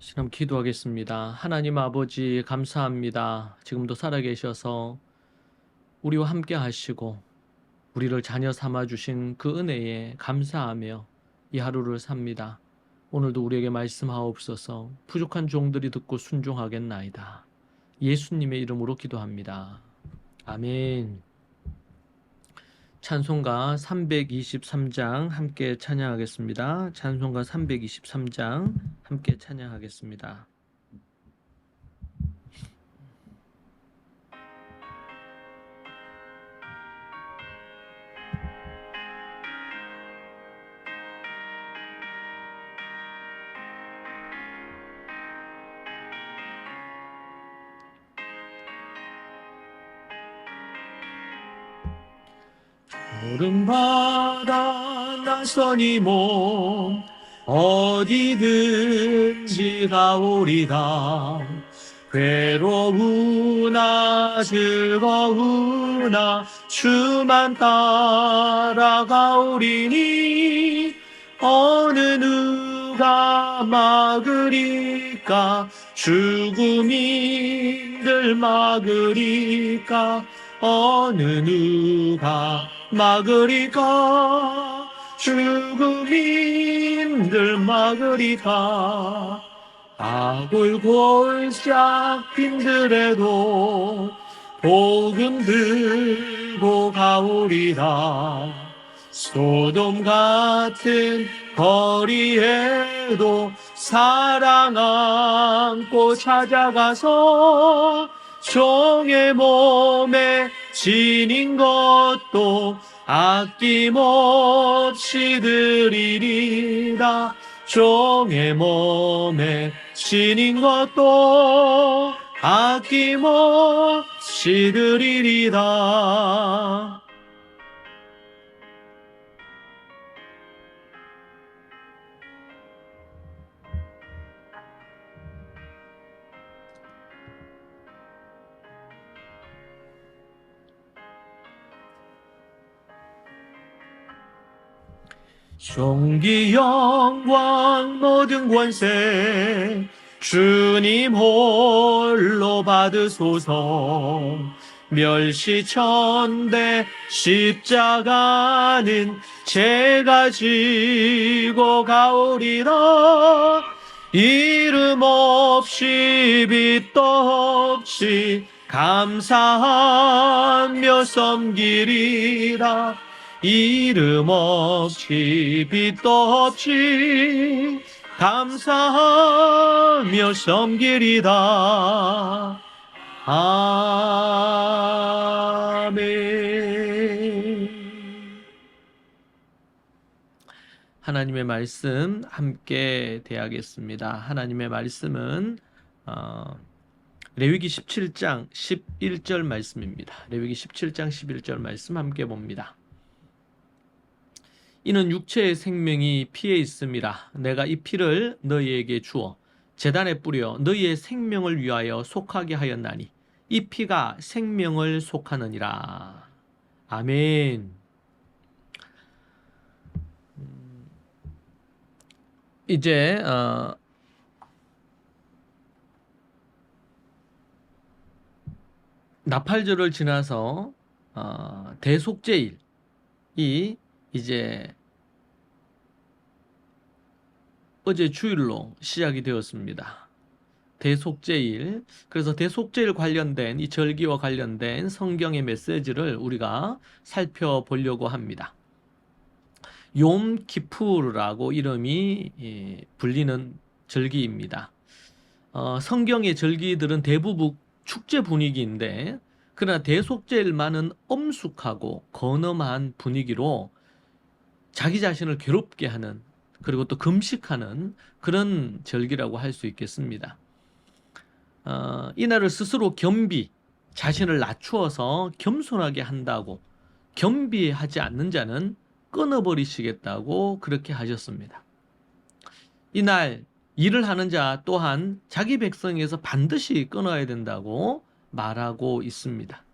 시험 기도하겠습니다. 하나님 아버지 감사합니다. 지금도 살아계셔서 우리와 함께 하시고 우리를 자녀 삼아 주신 그 은혜에 감사하며 이 하루를 삽니다. 오늘도 우리에게 말씀하옵소서 부족한 종들이 듣고 순종하겠나이다. 예수님의 이름으로 기도합니다. 아멘. 찬송가 323장 함께 찬양하겠습니다. 찬송가 323장 함께 찬양하겠습니다. 푸른 바다 나선이 몸 어디든지 가오리다. 괴로우나 즐거우나 주만 따라가오리니 어느 누가 막으리까? 죽음이 늘 막으리까? 어느 누가 막으리까 죽음인들 막으리까 아골골 짝 핀들에도 복음 들고 가오리라 소돔 같은 거리에도 사랑 안고 찾아가서 종의 몸에 지닌 것도 아낌없이 드리리라 종의 몸에 지닌 것도 아낌없이 드리리라 존귀 영광 모든 권세 주님 홀로 받으소서. 멸시 천대 십자가는 제가 지고 가오리라. 이름 없이 빛도 없이 감사하며 섬기리라 이름 없이 빛도 없이 감사하며 섬기리다. 아멘. 하나님의 말씀 함께 대하겠습니다. 하나님의 말씀은 어, 레위기 17장 11절 말씀입니다. 레위기 17장 11절 말씀 함께 봅니다. 이는 육체의 생명이 피에 있음이라 내가 이 피를 너희에게 주어 재단에 뿌려 너희의 생명을 위하여 속하게 하였나니 이 피가 생명을 속하느니라. 아멘. 음, 이제 어, 나팔절을 지나서 어, 대속제일이 이제 어제 주일로 시작이 되었습니다. 대속제일. 그래서 대속제일 관련된 이 절기와 관련된 성경의 메시지를 우리가 살펴보려고 합니다. 욤 키푸르라고 이름이 예, 불리는 절기입니다. 어, 성경의 절기들은 대부분 축제 분위기인데 그러나 대속제일만은 엄숙하고 건엄한 분위기로 자기 자신을 괴롭게 하는 그리고 또 금식하는 그런 절기라고 할 수 있겠습니다. 어, 이날을 스스로 겸비, 자신을 낮추어서 겸손하게 한다고 겸비하지 않는 자는 끊어버리시겠다고 그렇게 하셨습니다. 이날 일을 하는 자 또한 자기 백성에서 반드시 끊어야 된다고 말하고 있습니다.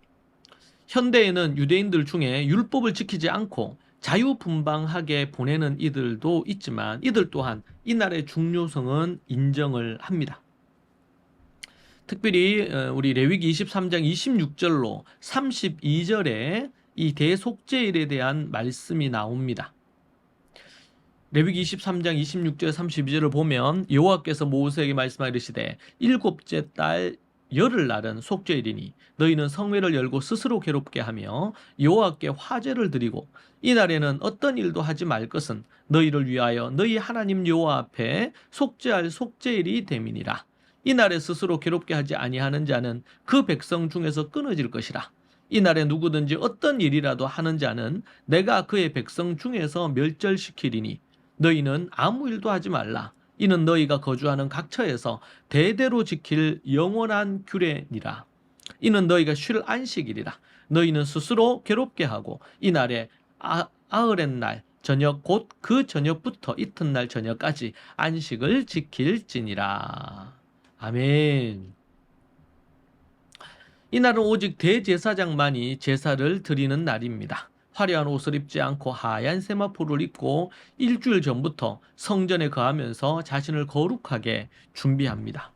현대에는 유대인들 중에 율법을 지키지 않고 자유분방하게 보내는 이들도 있지만 이들 또한 이날의 중요성은 인정을 합니다. 특별히 어, 우리 레위기 23장 26절로 32절에 이 대속죄일에 대한 말씀이 나옵니다. 레위기 23장 26절 32절을 보면 여호와께서 모세에게 말씀하시되 일곱째 달 열흘날은 속죄일이니 너희는 성회를 열고 스스로 괴롭게 하며 여호와께 화제를 드리고 이날에는 어떤 일도 하지 말 것은 너희를 위하여 너희 하나님 여호와 앞에 속죄할 속죄일이 됨이니라. 이날에 스스로 괴롭게 하지 아니하는 자는 그 백성 중에서 끊어질 것이라. 이날에 누구든지 어떤 일이라도 하는 자는 내가 그의 백성 중에서 멸절시키리니 너희는 아무 일도 하지 말라 이는 너희가 거주하는 각처에서 대대로 지킬 영원한 규례니라. 이는 너희가 쉴 안식일이라. 너희는 스스로 괴롭게 하고 이날에 아, 아흐렛 날 저녁 곧 그 저녁부터 이튿날 저녁까지 안식을 지킬지니라. 아멘. 이날은 오직 대제사장만이 제사를 드리는 날입니다. 화려한 옷을 입지 않고 하얀 세마포를 입고 일주일 전부터 성전에 거하면서 자신을 거룩하게 준비합니다.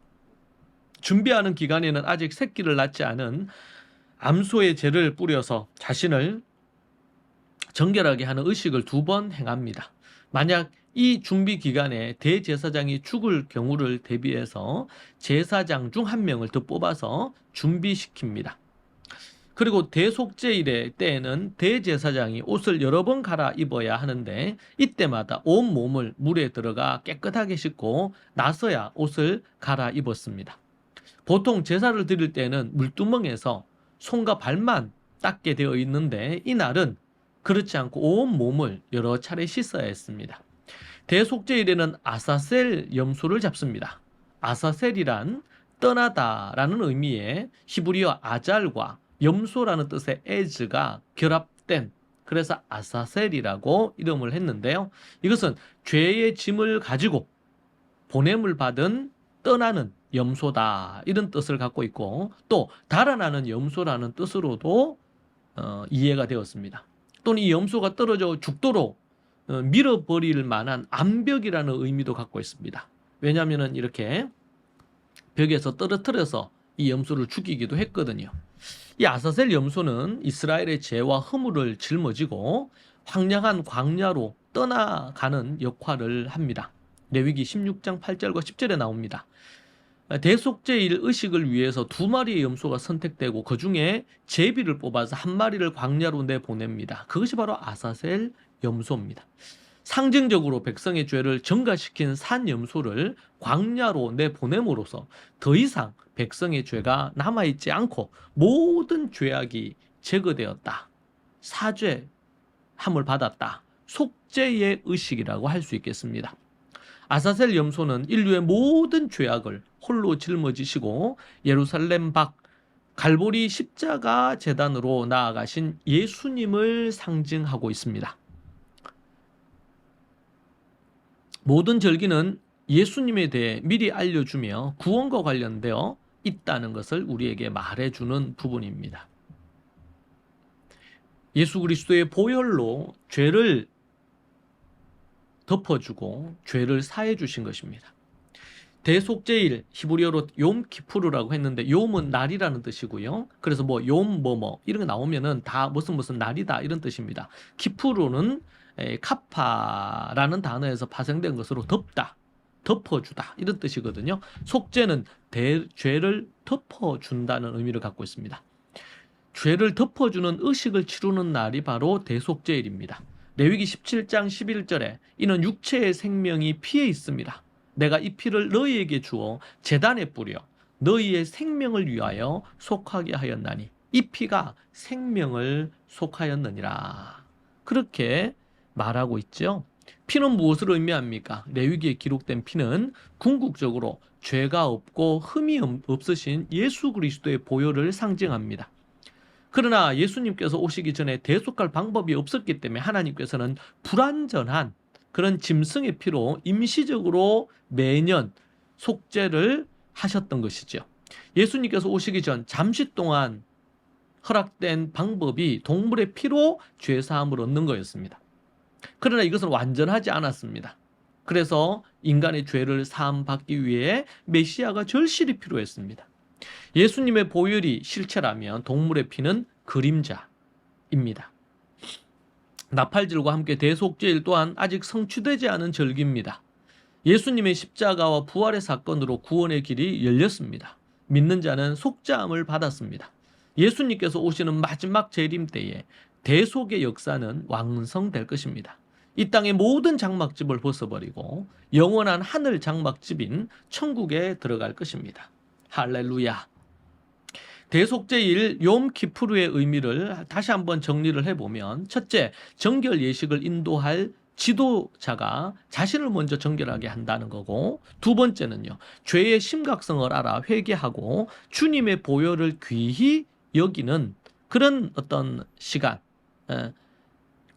준비하는 기간에는 아직 새끼를 낳지 않은 암소의 죄를 뿌려서 자신을 정결하게 하는 의식을 두 번 행합니다. 만약 이 준비 기간에 대제사장이 죽을 경우를 대비해서 제사장 중 한 명을 더 뽑아서 준비시킵니다. 그리고 대속제일의 때에는 대제사장이 옷을 여러 번 갈아 입어야 하는데 이때마다 온 몸을 물에 들어가 깨끗하게 씻고 나서야 옷을 갈아 입었습니다. 보통 제사를 드릴 때는 물두멍에서 손과 발만 닦게 되어 있는데 이날은 그렇지 않고 온 몸을 여러 차례 씻어야 했습니다. 대속제일에는 아사셀 염소를 잡습니다. 아사셀이란 떠나다라는 의미의 히브리어 아잘과 염소라는 뜻의 에즈가 결합된 그래서 아사셀이라고 이름을 했는데요. 이것은 죄의 짐을 가지고 보냄을 받은 떠나는 염소다 이런 뜻을 갖고 있고 또 달아나는 염소라는 뜻으로도 어, 이해가 되었습니다. 또는 이 염소가 떨어져 죽도록 어, 밀어버릴 만한 암벽이라는 의미도 갖고 있습니다. 왜냐하면 이렇게 벽에서 떨어뜨려서 이 염소를 죽이기도 했거든요. 이 아사셀 염소는 이스라엘의 죄와 허물을 짊어지고 황량한 광야로 떠나가는 역할을 합니다. 레위기 16장 8절과 10절에 나옵니다. 대속제일 의식을 위해서 두 마리의 염소가 선택되고 그 중에 제비를 뽑아서 한 마리를 광야로 내보냅니다. 그것이 바로 아사셀 염소입니다. 상징적으로 백성의 죄를 증가시킨 산 염소를 광야로 내보냄으로써 더 이상 백성의 죄가 남아있지 않고 모든 죄악이 제거되었다. 사죄 함을 받았다. 속죄의 의식이라고 할 수 있겠습니다. 아사셀 염소는 인류의 모든 죄악을 홀로 짊어지시고 예루살렘 밖 갈보리 십자가 재단으로 나아가신 예수님을 상징하고 있습니다. 모든 절기는 예수님에 대해 미리 알려주며 구원과 관련되어 있다는 것을 우리에게 말해주는 부분입니다. 예수 그리스도의 보혈로 죄를 덮어주고 죄를 사해 주신 것입니다. 대속제일 히브리어로 욤 키푸르라고 했는데 욤은 날이라는 뜻이고요. 그래서 뭐욤 뭐뭐 이런 거 나오면은 다 무슨 무슨 날이다 이런 뜻입니다. 키푸르는 카파라는 단어에서 파생된 것으로 덮다, 덮어주다 이런 뜻이거든요. 속죄는 대, 죄를 덮어준다는 의미를 갖고 있습니다. 죄를 덮어주는 의식을 치르는 날이 바로 대속죄일입니다. 레위기 17장 11절에 이는 육체의 생명이 피에 있습니다. 내가 이 피를 너희에게 주어 재단에 뿌려 너희의 생명을 위하여 속하게 하였나니 이 피가 생명을 속하였느니라. 그렇게 말하고 있죠. 피는 무엇을 의미합니까? 레위기에 기록된 피는 궁극적으로 죄가 없고 흠이 없으신 예수 그리스도의 보혈을 상징합니다. 그러나 예수님께서 오시기 전에 대속할 방법이 없었기 때문에 하나님께서는 불완전한 그런 짐승의 피로 임시적으로 매년 속죄를 하셨던 것이죠. 예수님께서 오시기 전 잠시 동안 허락된 방법이 동물의 피로 죄 사함을 얻는 거였습니다. 그러나 이것은 완전하지 않았습니다. 그래서 인간의 죄를 사함받기 위해 메시아가 절실히 필요했습니다. 예수님의 보혈이 실체라면 동물의 피는 그림자입니다. 나팔질과 함께 대속죄일 또한 아직 성취되지 않은 절기입니다. 예수님의 십자가와 부활의 사건으로 구원의 길이 열렸습니다. 믿는 자는 속자함을 받았습니다. 예수님께서 오시는 마지막 재림 때에 대속의 역사는 완성될 것입니다. 이 땅의 모든 장막집을 벗어버리고 영원한 하늘 장막집인 천국에 들어갈 것입니다. 할렐루야. 대속제일 욤키푸르의 의미를 다시 한번 정리를 해보면 첫째, 정결 예식을 인도할 지도자가 자신을 먼저 정결하게 한다는 거고 두 번째는요 죄의 심각성을 알아 회개하고 주님의 보혈을 귀히 여기는 그런 어떤 시간 에,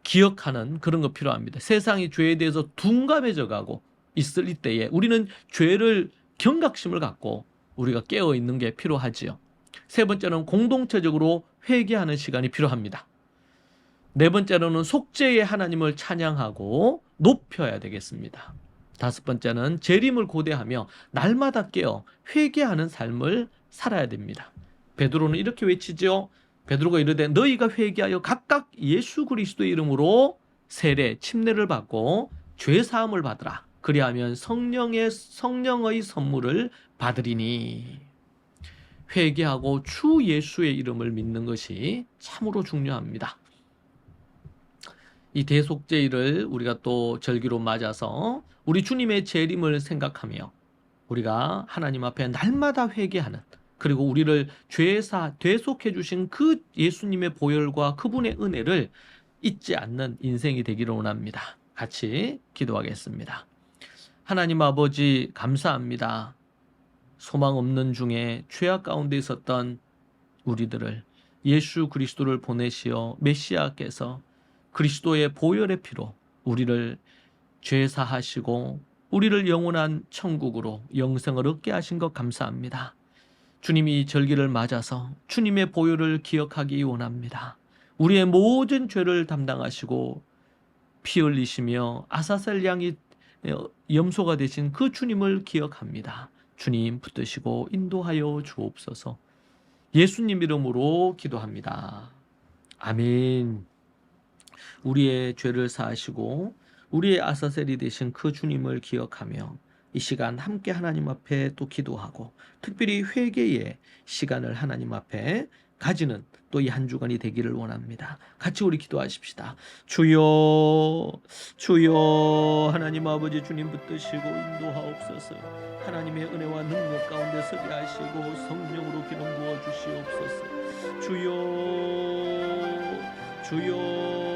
기억하는 그런 거 필요합니다. 세상이 죄에 대해서 둔감해져 가고 있을 이때에 우리는 죄를 경각심을 갖고 우리가 깨어 있는 게 필요하지요. 세 번째는 공동체적으로 회개하는 시간이 필요합니다. 네 번째로는 속죄의 하나님을 찬양하고 높여야 되겠습니다. 다섯 번째는 재림을 고대하며 날마다 깨어 회개하는 삶을 살아야 됩니다. 베드로는 이렇게 외치죠. 베드로가 이르되 너희가 회개하여 각각 예수 그리스도의 이름으로 세례 침례를 받고 죄 사함을 받으라. 그리하면 성령의 성령의 선물을 받으리니 회개하고 주 예수의 이름을 믿는 것이 참으로 중요합니다. 이 대속제일을 우리가 또 절기로 맞아서 우리 주님의 재림을 생각하며 우리가 하나님 앞에 날마다 회개하는 그리고 우리를 죄사 대속해 주신 그 예수님의 보혈과 그분의 은혜를 잊지 않는 인생이 되기를 원합니다. 같이 기도하겠습니다. 하나님 아버지 감사합니다. 소망 없는 중에 죄악 가운데 있었던 우리들을 예수 그리스도를 보내시어 메시아께서 그리스도의 보혈의 피로 우리를 죄 사하시고 우리를 영원한 천국으로 영생을 얻게 하신 것 감사합니다. 주님이 절기를 맞아서 주님의 보혈을 기억하기 원합니다. 우리의 모든 죄를 담당하시고 피 흘리시며 아사셀 양이 염소가 되신 그 주님을 기억합니다. 주님 붙드시고 인도하여 주옵소서. 예수님 이름으로 기도합니다. 아멘. 우리의 죄를 사하시고 우리의 아사셀이 되신 그 주님을 기억하며 이 시간 함께 하나님 앞에 또 기도하고 특별히 회개의 시간을 하나님 앞에 가지는 또 이 한 주간이 되기를 원합니다. 같이 우리 기도하십시다. 주여, 주여, 하나님 아버지 주님 붙드시고 인도하옵소서. 하나님의 은혜와 능력 가운데 서게 하시고 성령으로 기름 부어 주시옵소서. 주여, 주여.